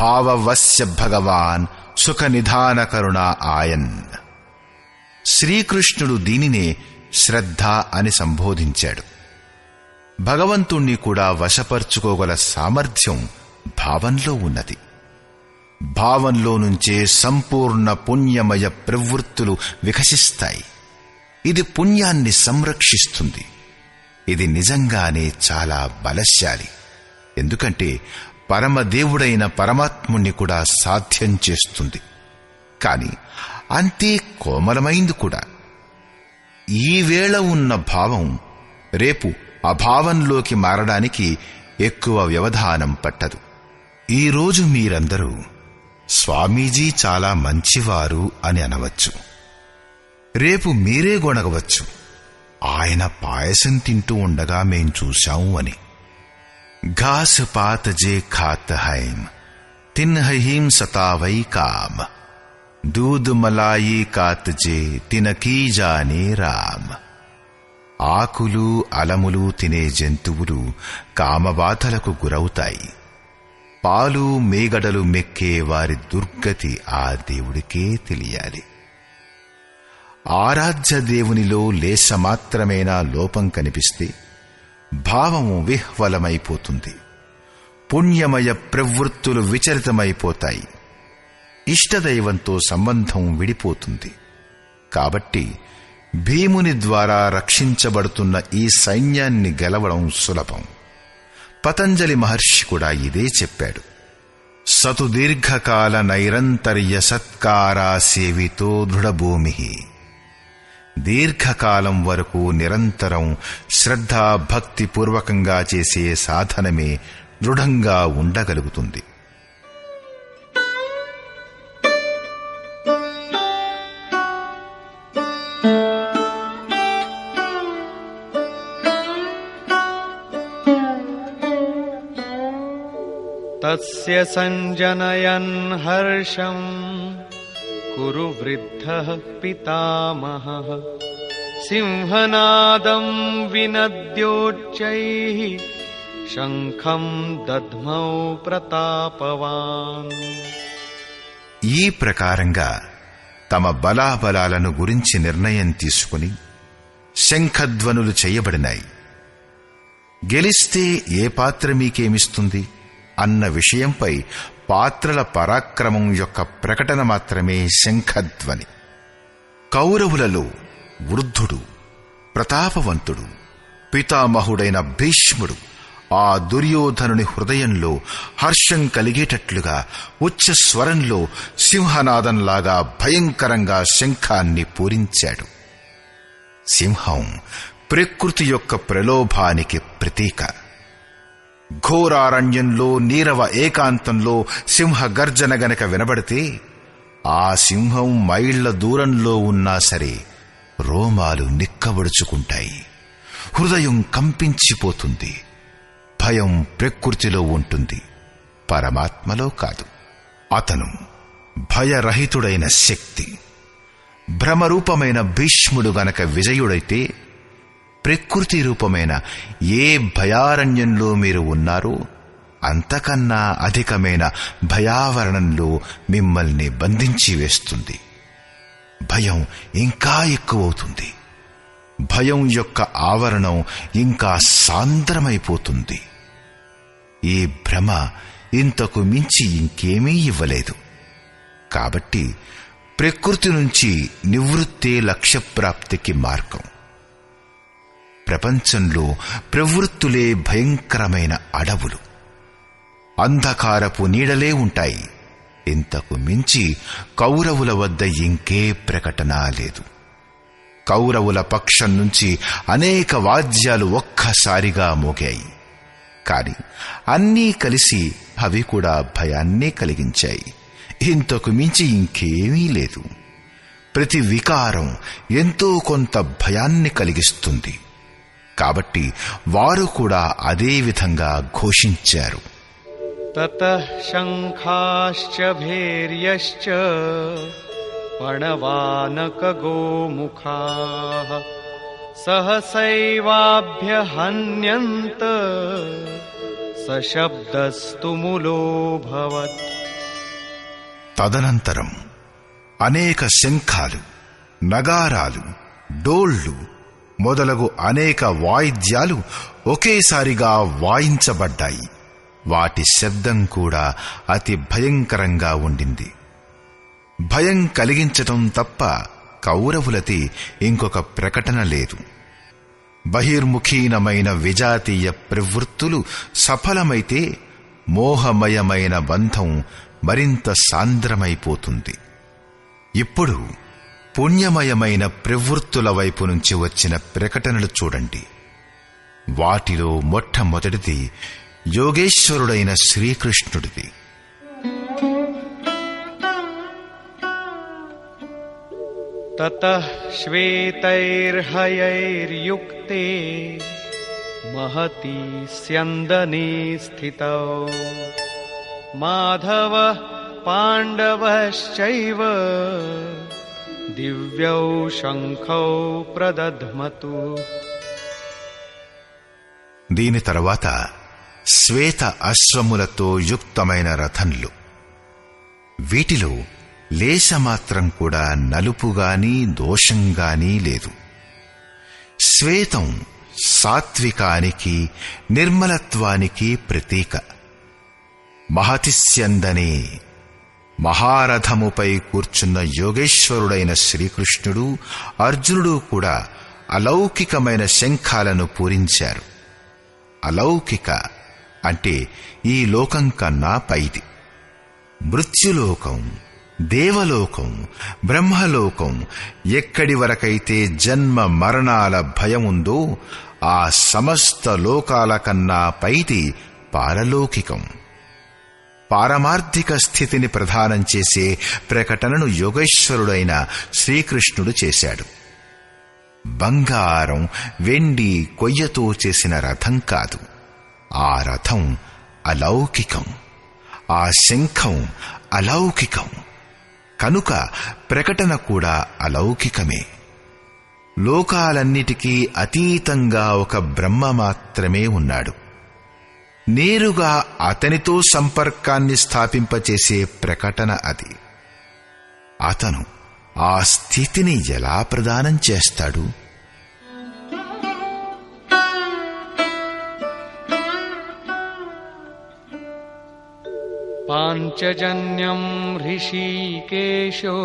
భావవస్య భగవాన్ సుఖ నిధాన కరుణ ఆయన్. శ్రీకృష్ణుడు దీనినే శ్రద్ధ అని సంబోధించాడు. భగవంతుణ్ణి కూడా వశపరుచుకోగల సామర్థ్యం భావంలో ఉన్నది. భావంలో నుంచే సంపూర్ణ పుణ్యమయ ప్రవృత్తులు వికసిస్తాయి. ఇది పుణ్యాన్ని సంరక్షిస్తుంది. ఇది నిజంగానే చాలా బలశాలి. ఎందుకంటే పరమదేవుడైన పరమాత్ముణ్ణి కూడా సాధ్యం చేస్తుంది. కాని అంతే కోమలమైంది కూడా. ఈ వేళ ఉన్న భావం రేపు అభావంలోకి మారడానికి ఎక్కువ వ్యవధానం పట్టదు. ఈరోజు మీరందరూ స్వామీజీ చాలా మంచివారు అని అనవచ్చు. రేపు మీరే గొనగవచ్చు ఆయన పాయసం తింటూ ఉండగా మేం చూశాము అని. घास पात जे खात हैम तिन हहीम सतावई काम दूध मलाई కాత్ జే తినకీ జానే రామ్ ఆకులు అలములు తినే జంతువులు కామబాధలకు గురవుతాయి పాలు మేగడలు మెక్కే వారి దుర్గతి ఆ దేవుడికే తెలియాలి ఆరాధ్య దేవునిలో లేశమాత్రమేనా లోపం కనిపిస్తే భావము విహ్వలమైపోతుంది. పుణ్యమయ ప్రవృత్తులు విచరితమైపోతాయి. ఇష్టదైవంతో సంబంధం విడిపోతుంది. కాబట్టి భీముని ద్వారా రక్షించబడుతున్న ఈ సైన్యాన్ని గెలవడం సులభం. పతంజలి మహర్షి కూడా ఇదే చెప్పాడు. సతు దీర్ఘకాల నైరంతర్య సత్కారా సేవితో దృఢభూమి. దీర్ఘకాలం వరకు నిరంతరం శ్రద్ధా భక్తి పూర్వకంగా చేసే సాధనమే దృఢంగా ఉండగలుగుతుంది तस्य सञ्जनयन् हर्षम् कुरु वृद्धः पितामहः सिंहनादम् विनद्योच्चैः शङ्खम् दध्मौ प्रतापवान् ఈ ప్రకారంగా తమ బలాబలాలను గురించి నిర్ణయం తీసుకుని శంఖధ్వనులు చేయబడినాయి గెలిస్తే ఏ పాత్ర మీకేమిస్తుంది అన్న విషయంపై పాత్రల పరాక్రమం యొక్క ప్రకటన మాత్రమే శంఖధ్వని. కౌరవులలో వృద్ధుడు ప్రతాపవంతుడు పితామహుడైన భీష్ముడు ఆ దుర్యోధనుని హృదయంలో హర్షం కలిగేటట్లుగా ఉచ్చ స్వరంలో సింహనాదంలాగా భయంకరంగా శంఖాన్ని పూరించాడు. సింహం ప్రకృతి యొక్క ప్రలోభానికి ప్రతీక. ఘోరారణ్యంలో నీరవ ఏకాంతంలో సింహ గర్జన గనక వినబడితే ఆ సింహం మైళ్ళ దూరంలో ఉన్నా సరే రోమాలు నిక్కబడుచుకుంటాయి. హృదయం కంపించిపోతుంది. భయం ప్రకృతిలో ఉంటుంది. పరమాత్మలో కాదు. అతను భయరహితుడైన శక్తి. భ్రమరూపమైన భీష్ముడు గనక విజయుడైతే ప్రకృతి రూపమైన ఏ భయారణ్యంలో మీరు ఉన్నారో అంతకన్నా అధికమైన భయావరణంలో మిమ్మల్ని బంధించి వేస్తుంది. భయం ఇంకా ఎక్కువవుతుంది. భయం యొక్క ఆవరణం ఇంకా సాంద్రమైపోతుంది. ఈ భ్రమ ఇంతకు మించి ఇంకేమీ ఇవ్వలేదు. కాబట్టి ప్రకృతి నుంచి నివృత్తే లక్ష్యప్రాప్తికి మార్గం. ప్రపంచంలో ప్రవృత్తులే భయంకరమైన అడవులు. అంధకారపు నీడలే ఉంటాయి. ఇంతకు మించి కౌరవుల వద్ద ఇంకే ప్రకటన లేదు. కౌరవుల పక్షం నుంచి అనేక వాద్యాలు ఒక్కసారిగా మోగాయి. కాని అన్నీ కలిసి అవి కూడా భయాన్నే కలిగించాయి. ఇంతకు మించి ఇంకేమీ లేదు. ప్రతి వికారం ఎంతో కొంత భయాన్ని కలిగిస్తుంది. కాబట్టి వారు కూడా అదే విధంగా ఘోషించారు ततः शङ्खाश्च भैर्यश्च पणवानकगोमुखाः सहसैवाभ्यहन्यन्त सशब्दस्तु मुलोऽभवत् తదనంతరం అనేక శంఖాలు నగారాలు డోళ్లు మొదలగు అనేక వాయిద్యాలు ఒకేసారిగా వాయించబడ్డాయి. వాటి శబ్దం కూడా అతి భయంకరంగా ఉండింది. భయం కలిగించటం తప్ప కౌరవులది ఇంకొక ప్రకటన లేదు. బహిర్ముఖీనమైన విజాతీయ ప్రవృత్తులు సఫలమైతే మోహమయమైన బంధం మరింత సాంద్రమైపోతుంది. ఇప్పుడు పుణ్యమయమైన ప్రవృత్తుల వైపు నుంచి వచ్చిన ప్రకటనలు చూడండి. వాటిలో మొట్టమొదటిది యోగేశ్వరుడైన శ్రీకృష్ణుడిది. తతః శ్వేతైర్హయైర్యుక్తే మహతి స్థిత. మాధవ పాండవశ్చైవ दिव्यौ शङ्खौ प्रदध्मतु దీని తర్వాత శ్వేత అశ్వములతో యుక్తమైన రథంలు వీటిలో లేశమాత్రం కూడా నలుపుగాని దోషంగాని లేదు శ్వేతం సాత్వికానికి నిర్మలత్వానికి ప్రతీక మహతిస్యందనే మహారథముపై కూర్చున్న యోగేశ్వరుడైన శ్రీకృష్ణుడు అర్జునుడు కూడా అలౌకికమైన శంఖాలను పూరించారు. అలౌకిక అంటే ఈ లోకం కన్నా పైది. మృత్యులోకం దేవలోకం బ్రహ్మలోకం ఎక్కడి వరకైతే జన్మ మరణాల భయముందో ఆ సమస్త లోకాల కన్నా పైది పారలౌకికం. పారమార్థిక స్థితిని ప్రధానం చేసే ప్రకటనను యోగేశ్వరుడైన శ్రీకృష్ణుడు చేశాడు. బంగారం వెండి కొయ్యతో చేసిన రథం కాదు. ఆ రథం అలౌకికం. ఆ శంఖం అలౌకికం. కనుక ప్రకటన కూడా అలౌకికమే. లోకాలన్నిటికీ అతీతంగా ఒక బ్రహ్మ మాత్రమే ఉన్నాడు. నేరుగా అతనితో సంపర్కాన్ని స్థాపింపచేసే ప్రకటన అది అతను ఆ స్థితిని ఎలా ప్రదానం చేస్తాడు पाञ्चजन्यम् ऋषिकेशो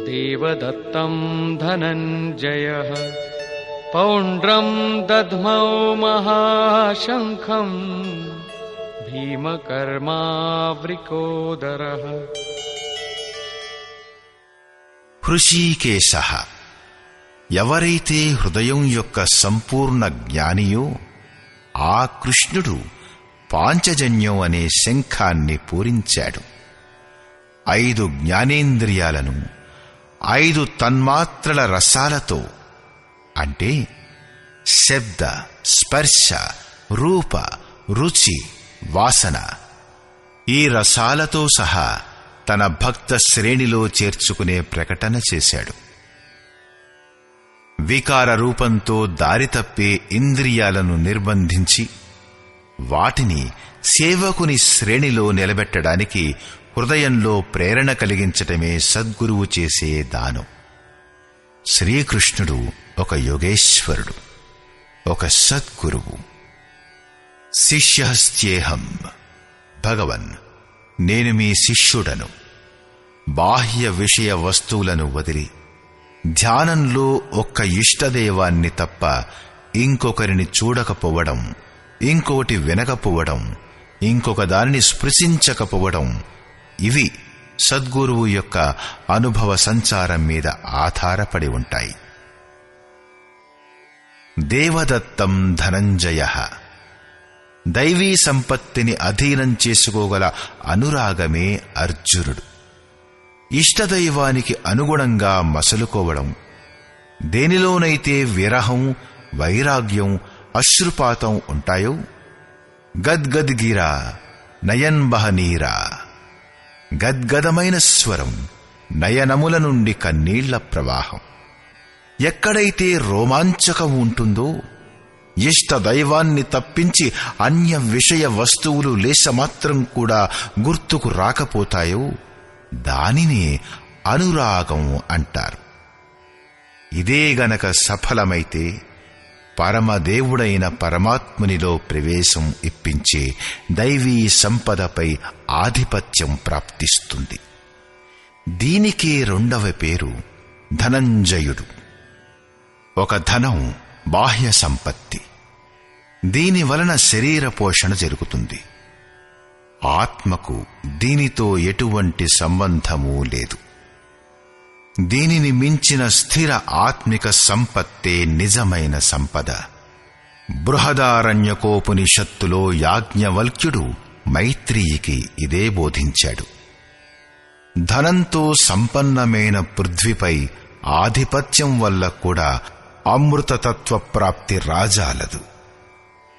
देवदत्तम् धनञ्जयः पौण्ड्रम् दध्मौ महाशङ्खम् भीमकर्मावृकोदरः హృషీకేశ ఎవరైతే హృదయం యొక్క సంపూర్ణ జ్ఞానియో ఆ కృష్ణుడు పాంచజన్యం అనే శంఖాన్ని పూరించాడు ఐదు జ్ఞానేంద్రియాలను ఐదు తన్మాత్రల రసాలతో అంటే శబ్ద స్పర్శ రూప రుచి వాసన. ఈ రసాలతో సహా తన భక్త శ్రేణిలో చేర్చుకునే ప్రకటన చేశాడు. వికార రూపంతో దారితప్పే ఇంద్రియాలను నిర్బంధించి వాటిని సేవకుని శ్రేణిలో నిలబెట్టడానికి హృదయంలో ప్రేరణ కలిగించటమే సద్గురువు చేసే దానం. శ్రీకృష్ణుడు ఒక యోగేశ్వరుడు ఒక సద్గురువు. శిష్యహస్త్యేహం. భగవన్ నేను మీ శిష్యుడను. బాహ్య విషయ వస్తువులను వదిలి ధ్యానంలో ఒక్క ఇష్టదేవాన్ని తప్ప ఇంకొకరిని చూడకపోవడం ఇంకోటి వినకపోవడం ఇంకొక దానిని స్పృశించకపోవడం ఇవి సద్గురువు యొక్క అనుభవ సంచారం మీద ఆధారపడి ఉంటాయి. దేవదత్తం ధనంజయ. దైవీ సంపత్తిని అధీనం చేసుకోగల అనురాగమే అర్జునుడు. ఇష్టదైవానికి అనుగుణంగా మసలుకోవడం దేనిలోనైతే విరహం వైరాగ్యం అశ్రుపాతం ఉంటాయో గద్గద్గిరా నయన్బహనీరా గద్గదమైన స్వరం నయనముల నుండి కన్నీళ్ళ ప్రవాహం. ఎక్కడైతే రోమాంచకం ఉంటుందో ఇష్ట దైవాన్ని తప్పించి అన్య విషయ వస్తువులు లేశమాత్రం కూడా గుర్తుకు రాకపోతాయో దానినే అనురాగం అంటారు. ఇదే గనక సఫలమైతే పరమదేవుడైన పరమాత్మునిలో ప్రవేశం ఇప్పించే దైవీ సంపదపై ఆధిపత్యం ప్రాప్తిస్తుంది. దీనికే రెండవ పేరు ధనంజయుడు. ఒక ధనం బాహ్య సంపత్తి. దీని వలన శరీర పోషణ జరుగుతుంది. ఆత్మకు దీనితో ఎటువంటి సంబంధమూ లేదు. దీనిని మించిన స్థిర ఆత్మిక సంపత్తే నిజమైన సంపద. బృహదారణ్యకోపనిషత్తులో యాజ్ఞవల్క్యుడు మైత్రీయికి ఇదే బోధించాడు. ధనంతో సంపన్నమైన పృథ్వీపై ఆధిపత్యం వల్ల కూడా అమృతతత్వ ప్రాప్తి రాజాలదు.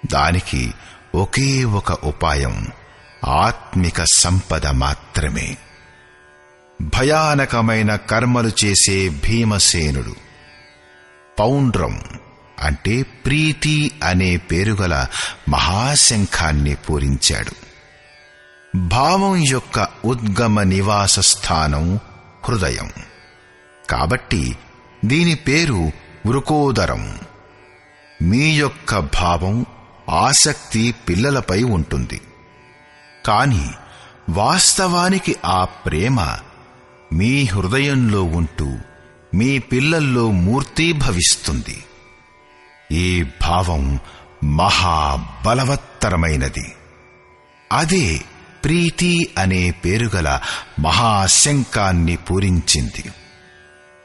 దానికి ఒకే ఒక ఉపాయం ఆత్మిక సంపద మాత్రమే. భయానకమైన కర్మలు చేసే భీమసేనుడు. పౌండ్రం అంటే ప్రీతి అనే పేరుగల మహాశంఖాన్ని పూరించాడు. భావం యొక్క ఉద్గమ నివాస స్థానం హృదయం. కాబట్టి దీని పేరు వృకోదరం మీ యొక్క భావం ఆసక్తి పిల్లలపై ఉంటుంది. కాని వాస్తవానికి ఆ ప్రేమ మీ హృదయంలో ఉంటూ మీ పిల్లల్లో మూర్తీభవిస్తుంది ఈ భావం మహాబలవత్తరమైనది. అదే ప్రీతి అనే పేరుగల మహాశంకాన్ని పూరించింది.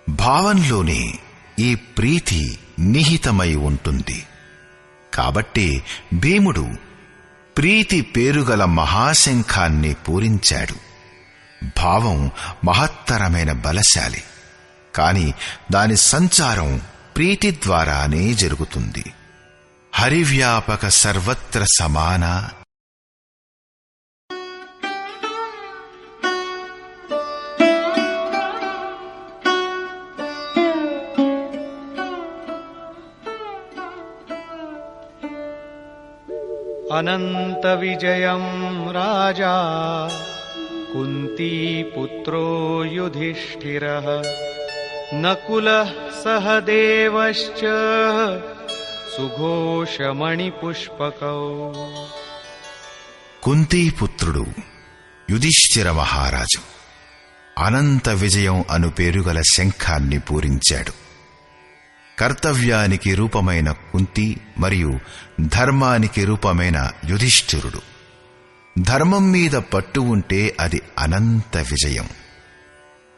భావంలోనే ఈ ప్రీతి నిహితమై ఉంటుంది. కాబట్టి భీముడు ప్రీతి పేరుగల మహాశంఖాన్ని పూరించాడు. భావం మహత్తరమైన బలశాలి. కాని దాని సంచారం ప్రీతి ద్వారానే జరుగుతుంది. హరివ్యాపక సర్వత్ర సమాన अनन्तविजयं राजा कुन्तीपुत्रो युधिष्ठिरः नकुलः सह देवश्च सुघोषमणिपुष्पकौ కుంతీపుత్రుడు యుధిష్ఠిర మహారాజు అనంత విజయం అను పేరుగల శంఖాన్ని పూరించాడు కర్తవ్యానికి రూపమైన కుంతి మరియు ధర్మానికి రూపమైన యుధిష్ఠిరుడు. ధర్మం మీద పట్టు ఉంటే అది అనంత విజయం.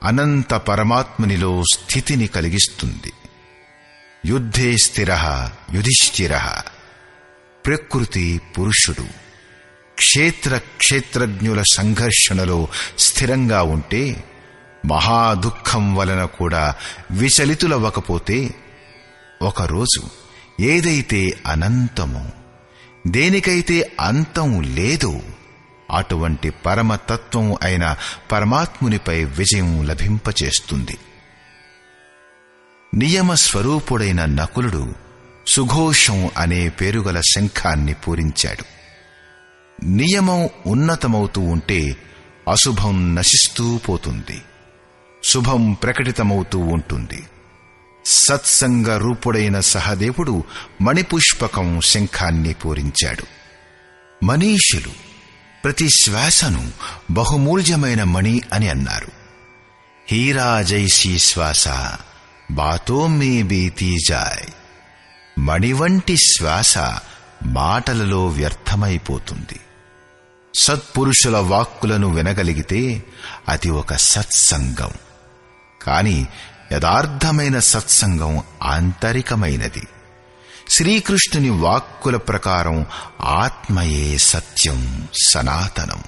అనంత పరమాత్మునిలో స్థితిని కలిగిస్తుంది. యుద్ధే స్థిర యుధిష్ఠిర. ప్రకృతి పురుషుడు. క్షేత్ర క్షేత్రజ్ఞుల సంఘర్షణలో స్థిరంగా ఉంటే మహాదుఖం వలన కూడా విచలితులవ్వకపోతే ఒకరోజు ఏదైతే అనంతమో దేనికైతే అంతం లేదో అటువంటి పరమతత్వం అయిన పరమాత్మునిపై విజయం లభింపచేస్తుంది. నియమ స్వరూపుడైన నకులుడు సుఘోషం అనే పేరుగల శంఖాన్ని పూరించాడు. నియమం ఉన్నతమవుతూ ఉంటే అశుభం నశిస్తూ పోతుంది. శుభం ప్రకటితమవుతూ ఉంటుంది. సత్సంగ రూపుడైన సహదేవుడు మణిపుష్పకం శంఖాన్ని పూరించాడు. మనీషులు ప్రతి శ్వాసను బహుమూల్యమైన మణి అని అన్నారు. హీరా జైసీ శ్వాస బాతో మే బీతీ జాయ్. మణి వంటి శ్వాస మాటలలో వ్యర్థమైపోతుంది. సత్పురుషుల వాక్కులను వినగలిగితే అది ఒక సత్సంగం. కాని యథార్థమైన సత్సంగం ఆంతరికమైనది. శ్రీకృష్ణుని వాక్కుల ప్రకారం ఆత్మయే సత్యం సనాతనం.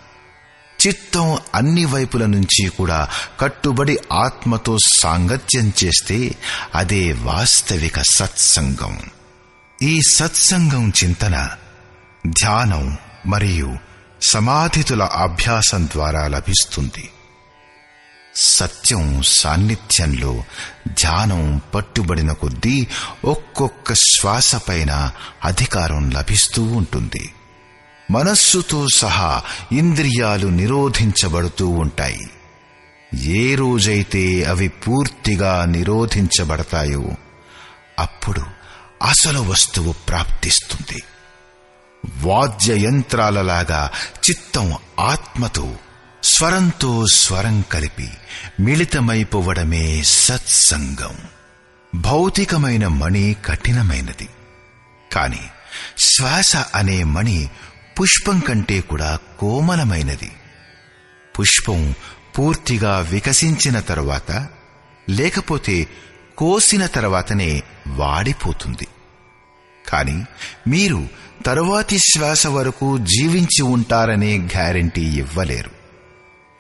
చిత్తం అన్ని వైపుల నుంచి కూడా కట్టుబడి ఆత్మతో సాంగత్యం చేస్తే అదే వాస్తవిక సత్సంగం. ఈ సత్సంగం చింతన ధ్యానం మరియు సమాధితుల అభ్యాసం ద్వారా లభిస్తుంది. సత్యం సాన్నిధ్యంలో ధ్యానం పట్టుబడిన కొద్దీ ఒక్కొక్క శ్వాసపైన అధికారం లభిస్తూ ఉంటుంది. మనస్సుతో సహా ఇంద్రియాలు నిరోధించబడుతూ ఉంటాయి. ఏ రోజైతే అవి పూర్తిగా నిరోధించబడతాయో అప్పుడు అసలు వస్తువు ప్రాప్తిస్తుంది. వాద్య యంత్రాలలాగా చిత్తం ఆత్మతో స్వరంతో స్వరం కలిపి మిళితమైపోవడమే సత్సంగం. భౌతికమైన మణి కఠినమైనది. కాని శ్వాస అనే మణి పుష్పం కంటే కూడా కోమలమైనది. పుష్పం పూర్తిగా వికసించిన తరువాత లేకపోతే కోసిన తర్వాతనే వాడిపోతుంది. కాని మీరు తరువాతి శ్వాస వరకు జీవించి ఉంటారనే గ్యారంటీ ఇవ్వలేరు.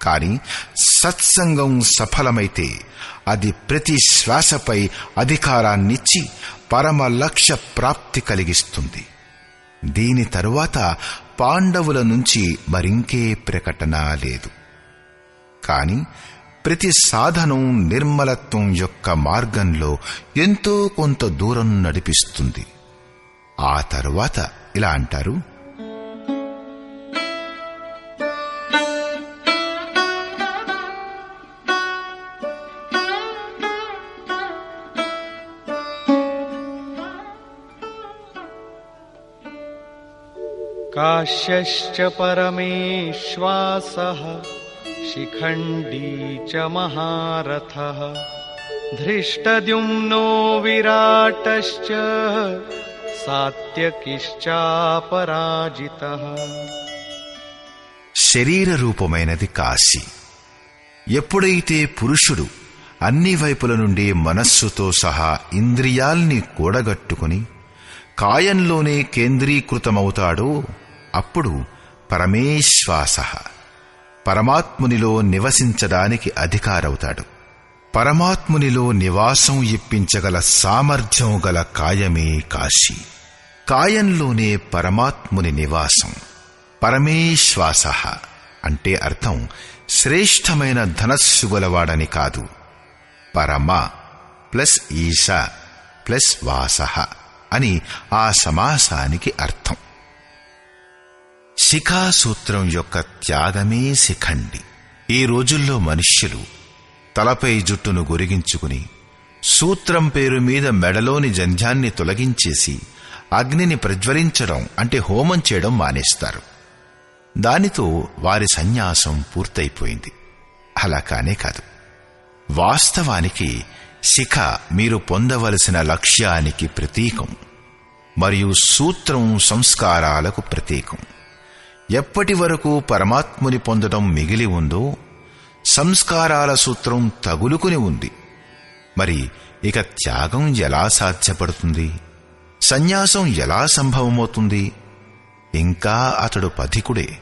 కాని సత్సంగం సఫలమైతే అది ప్రతి శ్వాసపై అధికారాన్నిచ్చి పరమ లక్ష్య ప్రాప్తి కలిగిస్తుంది. దీని తరువాత పాండవుల నుంచి మరింకే ప్రకటన లేదు. కాని ప్రతి సాధనం నిర్మలత్వం యొక్క మార్గంలో ఎంతో కొంత దూరం నడిపిస్తుంది. ఆ తరువాత ఇలా అంటారు काश्यश्च परमेश्वासः शिखण्डी च महारथः धृष्टद्युम्नो विराटश्च सात्यकिश्चापराजितः శరీర రూపమైనది కాశీ ఎప్పుడైతే పురుషుడు అన్ని వైపుల నుండి మనస్సుతో సహా ఇంద్రియాల్ని కూడగట్టుకుని కాయంలోనే కేంద్రీకృతమవుతాడో అప్పుడు పరమేశ్వాస పరమాత్మునిలో నివసించడానికి అధికారవుతాడు. పరమాత్మునిలో నివాసం ఇప్పించగల సామర్థ్యం గల కాయమే కాశీ. కాయంలోనే పరమాత్ముని నివాసం. పరమేశ్వాస అంటే అర్థం శ్రేష్టమైన ధనస్సు గలవాడని కాదు. పరమ ప్లస్ ఈశ ప్లస్ వాస అని ఆ సమాసానికి అర్థం. శిఖాసూత్రం యొక్క త్యాగమే శిఖండి. ఈ రోజుల్లో మనుష్యులు తలపై జుట్టును గొరిగించుకుని సూత్రం పేరు మీద మెడలోని జంధ్యాన్ని తొలగించేసి అగ్నిని ప్రజ్వలించడం అంటే హోమం చేయడం మానేస్తారు. దానితో వారి సన్యాసం పూర్తయిపోయింది. అలా కానే కాదు. వాస్తవానికి శిఖ మీరు పొందవలసిన లక్ష్యానికి ప్రతీకం మరియు సూత్రం సంస్కారాలకు ప్రతీకం. ఎప్పటి వరకు పరమాత్ముని పొందడం మిగిలి ఉందో సంస్కారాల సూత్రం తగులుకుని ఉంది. మరి ఇక త్యాగం ఎలా సాధ్యపడుతుంది? సన్యాసం ఎలా సంభవమవుతుంది? ఇంకా అతడు పథికుడే.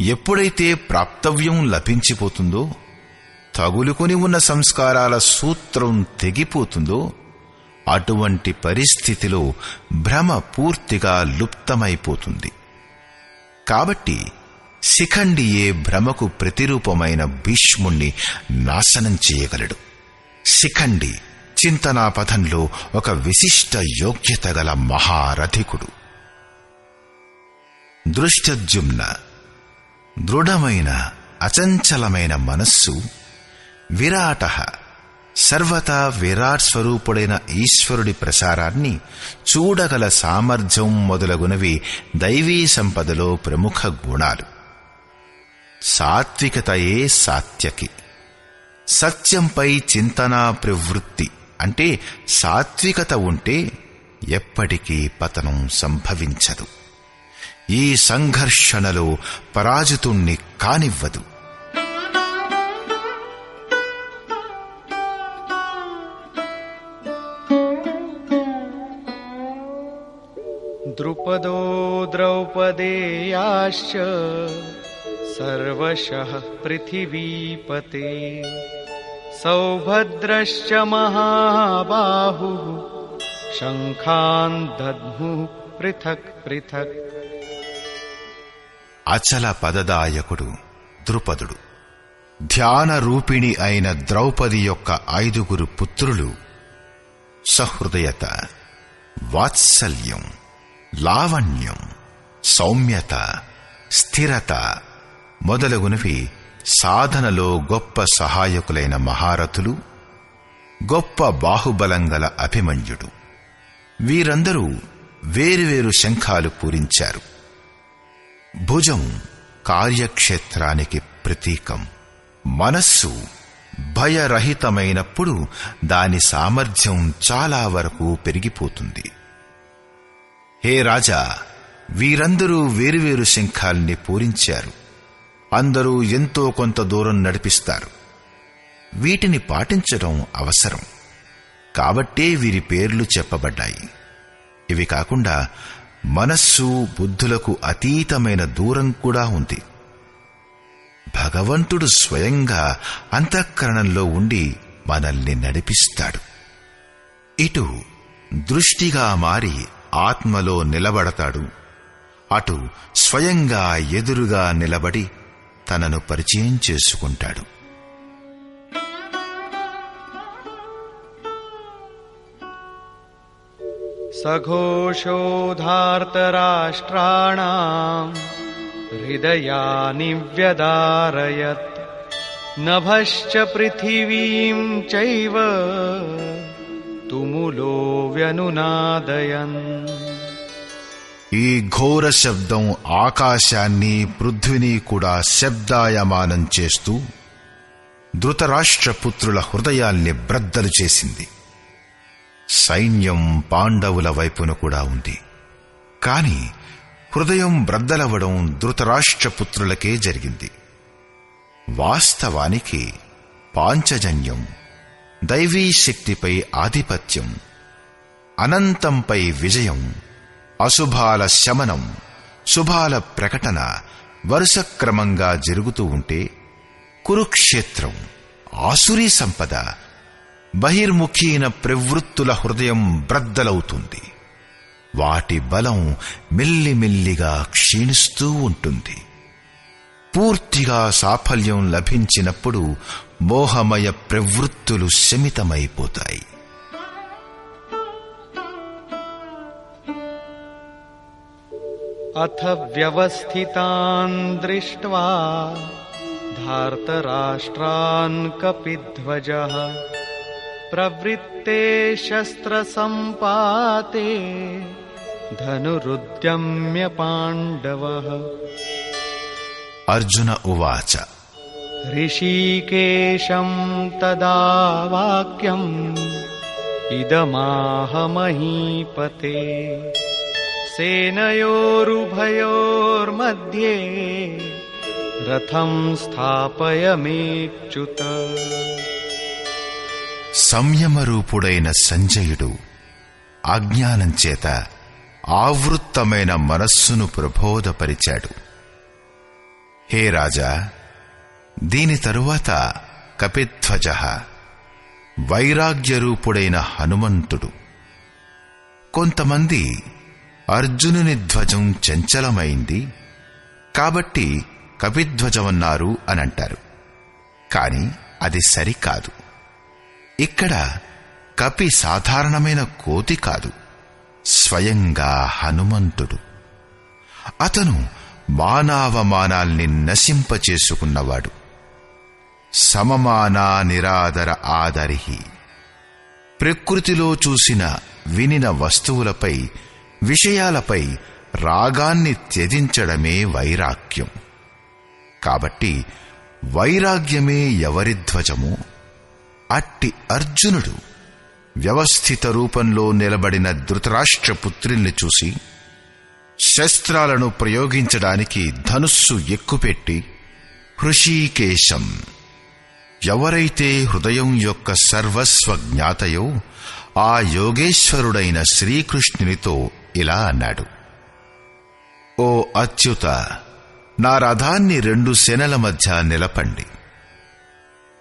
ఎప్పుడైతే ప్రాప్తవ్యం లభించిపోతుందో తగులుకొని ఉన్న సంస్కారాల సూత్రం తెగిపోతుందో అటువంటి పరిస్థితిలో భ్రమ పూర్తిగా లుప్తమైపోతుంది. కాబట్టి శిఖండియే భ్రమకు ప్రతిరూపమైన భీష్ముణ్ణి నాశనం చేయగలడు. శిఖండి చింతనాపథంలో ఒక విశిష్ట యోగ్యత గల మహారథికుడు. దృష్టద్యుమ్న దృఢమైన అచంచలమైన మనస్సు విరాట సర్వతా విరాట్ స్వరూపుడైన ఈశ్వరుడి ప్రసారాన్ని చూడగల సామర్థ్యం మొదలగునవి దైవీ సంపదలో ప్రముఖ గుణాలు. సాత్వికతయే సాత్యకి. సత్యంపై చింతనా ప్రవృత్తి అంటే సాత్వికత ఉంటే ఎప్పటికీ పతనం సంభవించదు. ఈ సంఘర్షణలో పరాజితుణ్ణి కానివ్వదు. द्रुपदो द्रौपदेयाश्च सर्वशः पृथिवीपते सौभद्रश्च महाबाहुः शङ्खान् दध्मुः पृथक् पृथक् అచల పదదాయకుడు ద్రుపదుడు ధ్యాన రూపిణి అయిన ద్రౌపది యొక్క ఐదుగురు పుత్రులు సహృదయత వాత్సల్యం లావణ్యం సౌమ్యత స్థిరత మొదలగునవి సాధనలో గొప్ప సహాయకులైన మహారథులు గొప్ప బాహుబలం గల అభిమన్యుడు. వీరందరూ వేరువేరు శంఖాలు పూరించారు. భుజం కార్యక్షేత్రానికి ప్రతీకం. మనస్సు భయరహితమైనప్పుడు దాని సామర్థ్యం చాలా వరకు పెరిగిపోతుంది. హే రాజా వీరందరూ వేరువేరు శంఖాల్ని పూరించారు. అందరూ ఎంతో కొంత దూరం నడిపిస్తారు. వీటిని పాటించడం అవసరం. కాబట్టే వీరి పేర్లు చెప్పబడ్డాయి. ఇవి కాకుండా మనస్సు బుద్ధులకు అతీతమైన దూరం కూడా ఉంది. భగవంతుడు స్వయంగా అంతఃకరణంలో ఉండి మనల్ని నడిపిస్తాడు. ఇటు దృష్టిగా మారి ఆత్మలో నిలబడతాడు. అటు స్వయంగా ఎదురుగా నిలబడి తనను పరిచయం చేసుకుంటాడు. సఘోషోధార్తరాష్ట్రాణం హృదయాని వ్యదారయత్ నభశ్చ పృథివీం చైవ తుములో వ్యనునాదయన్ ఈ ఘోర శబ్దం ఆకాశాన్ని పృథ్వీని కూడా శబ్దాయమానం చేస్తూ ధృతరాష్ట్రపుత్రుల హృదయాల్ని బ్రద్దలు చేసింది. సైన్యం పాండవుల వైపున కూడా ఉంది. కాని హృదయం బ్రద్దలవ్వడం ధృతరాష్ట్రపుత్రులకే జరిగింది. వాస్తవానికి పాంచజన్యం దైవీ శక్తిపై ఆధిపత్యం అనంతంపై విజయం అశుభాల శమనం శుభాల ప్రకటన వరుస క్రమంగా జరుగుతూ ఉంటే కురుక్షేత్రం ఆసురీ సంపద బహిర్ముఖీన ప్రవృత్తుల హృదయం బ్రద్దలవుతుంది. వాటి బలం మెల్లిమెల్లిగా క్షీణిస్తూ ఉంటుంది. పూర్తిగా సాఫల్యం లభించినప్పుడు మోహమయ ప్రవృత్తులు శమితమైపోతాయి अथ व्यवस्थितान् दृष्ट्वा धार्तराष्ट्रान् कपिध्वजः प्रवृत्ते शस्त्रसम्पाते धनुरुद्यम्य पाण्डवः అర్జున ఉవాచ ऋषिकेशं तदा वाक्यम् इदमाहमहीपते सेनयोरुभयोर्मध्ये रथं स्थापयमेच्युत సంయమరూపుడైన సంజయుడు అజ్ఞానం చేత ఆవృత్తమైన మనస్సును ప్రబోధపరిచాడు హే రాజా దీని తరువాత కపిధ్వజ వైరాగ్యరూపుడైన హనుమంతుడు. కొంతమంది అర్జునుని ధ్వజం చంచలమైంది కాబట్టి కపిధ్వజమన్నారు అనంటారు. కాని అది సరికాదు. ఇక్కడ కపి సాధారణమైన కోతి కాదు స్వయంగా హనుమంతుడు. అతను మానావమానాల్ని నశింపచేసుకున్నవాడు. సమమానా నిరాదర ఆదరిహి. ప్రకృతిలో చూసిన వినిన వస్తువులపై విషయాలపై రాగాన్ని త్యజించడమే వైరాగ్యం. కాబట్టి వైరాగ్యమే ఎవరి ధ్వజము? అట్టి అర్జునుడు వ్యవస్థిత రూపంలో నిలబడిన ధృతరాష్ట్రపుత్రుల్ని చూసి శస్త్రాలను ప్రయోగించడానికి ధనుస్సు ఎక్కుపెట్టి హృషీకేశం ఎవరైతే హృదయం యొక్క సర్వస్వ జ్ఞాతయో ఆ యోగేశ్వరుడైన శ్రీకృష్ణునితో ఇలా అన్నాడు. ఓ అచ్యుత నా రథాన్ని రెండు సెనల మధ్య నిలపండి.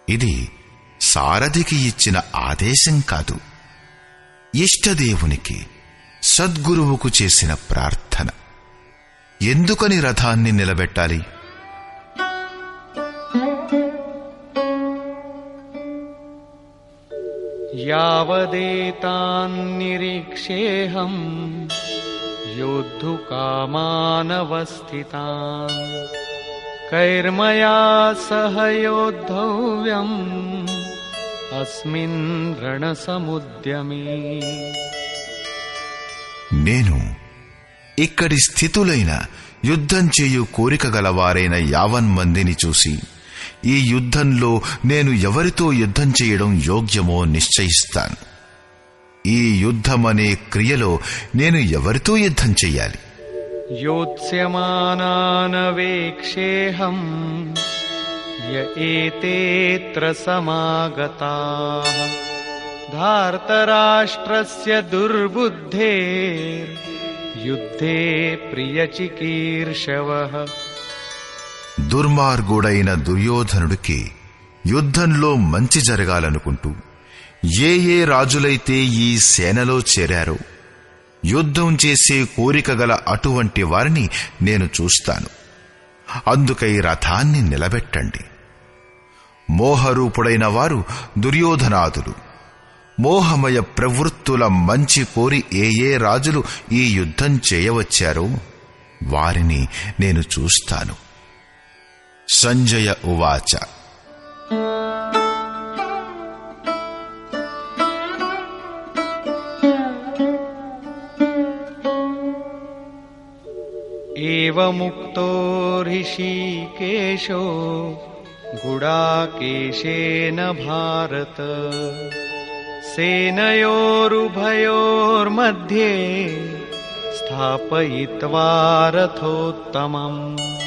ఇది సారథికి ఇచ్చిన ఆదేశం కాదు. ఇష్టదేవునికి సద్గురువుకు చేసిన ప్రార్థన. ఎందుకని రథాన్ని నిలబెట్టాలి? यावदेतान्निरीक्षेऽहम् योद्धुकामानवस्थितान् कैर्मया सह योद्धव्यम् अस्मिन् रणसमुद्यमे నేను ఇక్కడి స్థితులైన యుద్ధం చేయు కోరిక గలవారైన యావన్ మందిని చూసి ఈ యుద్ధంలో నేను ఎవరితో యుద్ధం చేయడం యోగ్యమో నిశ్చయిస్తాను ఈ యుద్ధమనే క్రియలో నేను ఎవరితో యుద్ధం చెయ్యాలి योत्स्यमानानवेक्षेऽहम् य एतेऽत्र समागताः धार्तराष्ट्रस्य दुर्बुद्धेर्युद्धे प्रियचिकीर्षवः దుర్మార్గుడైన దుర్యోధనుడికి యుద్ధంలో మంచి జరగాలనుకుంటూ ఏ ఏ రాజులైతే ఈ సేనలో చేరారో యుద్ధం చేసే కోరిక గల అటువంటి వారిని నేను చూస్తాను. అందుకై రథాన్ని నిలబెట్టండి. మోహరూపుడైన వారు దుర్యోధనాదులు. మోహమయ ప్రవృత్తుల మంచి కోరి ఏ ఏ రాజులు ఈ యుద్ధం చేయవచ్చారో వారిని నేను చూస్తాను. सञ्जय उवाच। एवमुक्तो ऋषिकेशो गुडाकेशेन भारत। सेनयोरुभयोर्मध्ये स्थापयित्वा रथोत्तमम्।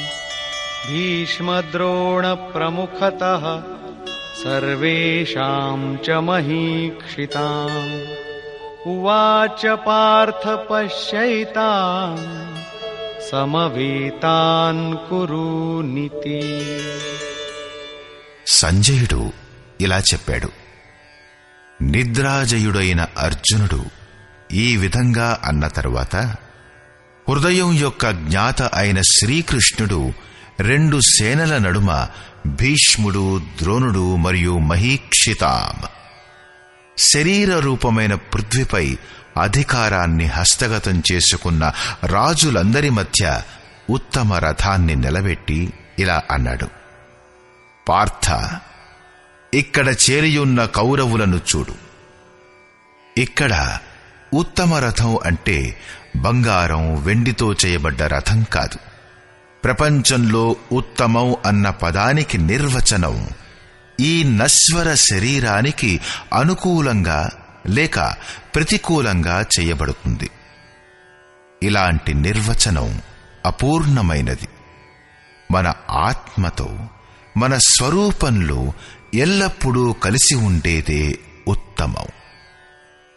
भीष्मद्रोणप्रमुखतः सर्वेषाम् च महीक्षिताम् उवाच पार्थ पश्यैताम् సమవేతాన్ కురునితి సంజయుడు ఇలా చెప్పాడు నిద్రాజయుడైన అర్జునుడు ఈ విధంగా అన్న తరువాత హృదయం యొక్క జ్ఞాత అయిన శ్రీకృష్ణుడు రెండు సేనల నడుమ భీష్ముడు ద్రోణుడు మరియు మహీక్షితాం. శరీర రూపమైన పృథ్వీపై అధికారాన్ని హస్తగతం చేసుకున్న రాజులందరి మధ్య ఉత్తమ రథాన్ని నిలబెట్టి ఇలా అన్నాడు. పార్థ ఇక్కడ చేరియున్న కౌరవులను చూడు. ఇక్కడ ఉత్తమ రథం అంటే బంగారం వెండితో చేయబడ్డ రథం కాదు. ప్రపంచంలో ఉత్తమం అన్న పదానికి నిర్వచనం ఈ నశ్వర శరీరానికి అనుకూలంగా లేక ప్రతికూలంగా చేయబడుతుంది. ఇలాంటి నిర్వచనం అపూర్ణమైనది. మన ఆత్మతో మన స్వరూపంలో ఎల్లప్పుడూ కలిసి ఉండేదే ఉత్తమం.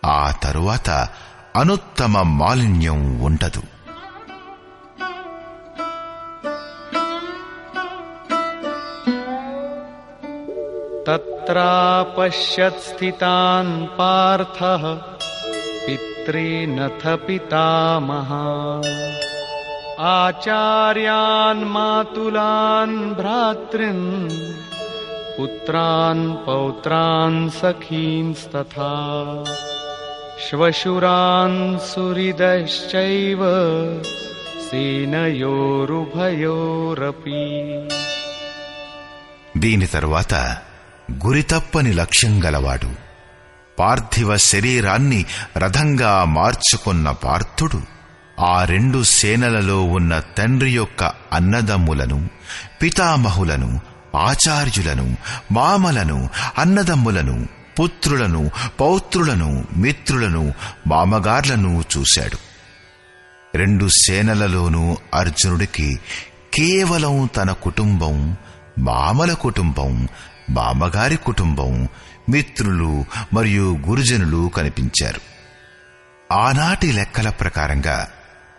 ఆ తరువాత అనుత్తమ మాలిన్యం ఉండదు. తత్రాపశ్యత్స్థితాన్ పార్థః పితॄనథ పితామహాన్ ఆచార్యాన్ మాతులాన్ భ్రాతృన్ పుత్రాన్ పౌత్రాన్ సఖీంస్తథా శ్వశురాన్ సుహృదశ్చైవ సేనయోరుభయోరపి దీని తరువాత గురితప్పని లక్ష్యం గలవాడు. పార్థివ శరీరాన్ని రథంగా మార్చుకున్న పార్థుడు ఆ రెండు సేనలలో ఉన్న తండ్రి యొక్క అన్నదమ్ములను పితామహులను ఆచార్యులను మామలను అన్నదమ్ములను పుత్రులను పౌత్రులను మిత్రులను మామగార్లను చూశాడు. రెండు సేనలలోనూ అర్జునుడికి కేవలం తన కుటుంబం మామల కుటుంబం మామగారి కుటుంబం మిత్రులు మరియు గురుజనులు కనిపించారు. ఆనాటి లెక్కల ప్రకారంగా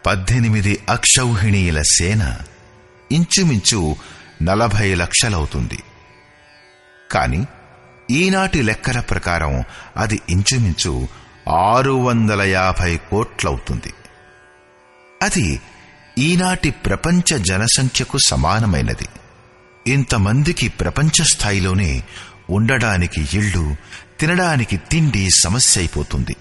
పద్దెనిమిది అక్షౌహిణీయుల సేన ఇంచుమించు నలభై లక్షలవుతుంది. కాని ఈనాటి లెక్కల ప్రకారం అది ఇంచుమించు ఆరు వందల యాభై కోట్లవుతుంది. అది ఈనాటి ప్రపంచ జనసంఖ్యకు సమానమైనది. ఇంతమందికి ప్రపంచ స్థాయిలోనే ఉండడానికి ఇళ్ళు తినడానికి తిండి సమస్య అయిపోతుంది.